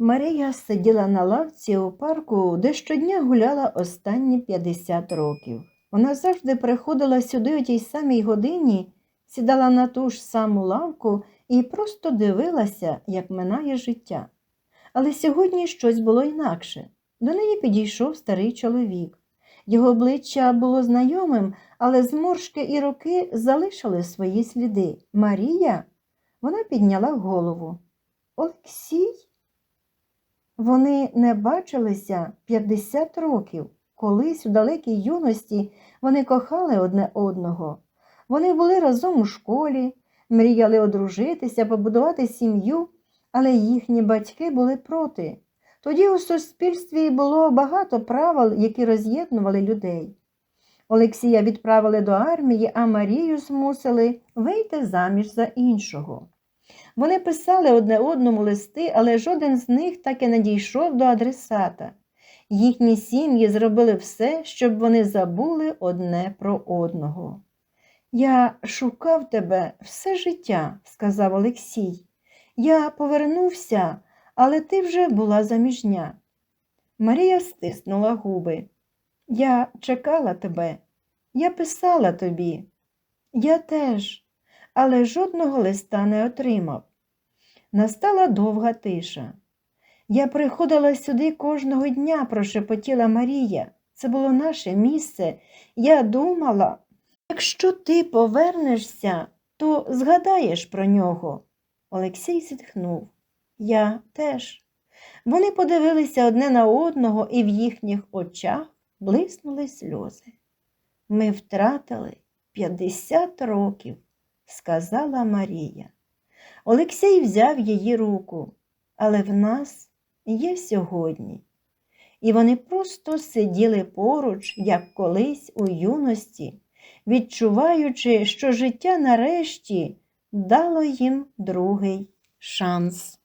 Марія сиділа на лавці у парку, де щодня гуляла останні 50 років. Вона завжди приходила сюди о тій самій годині, сідала на ту ж саму лавку і просто дивилася, як минає життя. Але сьогодні щось було інакше. До неї підійшов старий чоловік. Його обличчя було знайомим, але зморшки і роки залишили свої сліди. Марія? Вона підняла голову. Олексій? Вони не бачилися 50 років. Колись у далекій юності вони кохали одне одного. Вони були разом у школі, мріяли одружитися, побудувати сім'ю, але їхні батьки були проти. Тоді у суспільстві було багато правил, які роз'єднували людей. Олексія відправили до армії, а Марію змусили вийти заміж за іншого. Вони писали одне одному листи, але жоден з них так і не дійшов до адресата. Їхні сім'ї зробили все, щоб вони забули одне про одного. Я шукав тебе все життя, сказав Олексій. Я повернувся, але ти вже була заміжня. Марія стиснула губи. Я чекала тебе, я писала тобі. Я теж, але жодного листа не отримав. Настала довга тиша. Я приходила сюди кожного дня, прошепотіла Марія. Це було наше місце. Я думала, якщо ти повернешся, то згадаєш про нього. Олексій зітхнув. Я теж. Вони подивилися одне на одного, і в їхніх очах блиснули сльози. Ми втратили 50 років, сказала Марія. Олексій взяв її руку, але в нас є сьогодні. І вони просто сиділи поруч, як колись у юності, відчуваючи, що життя нарешті дало їм другий шанс.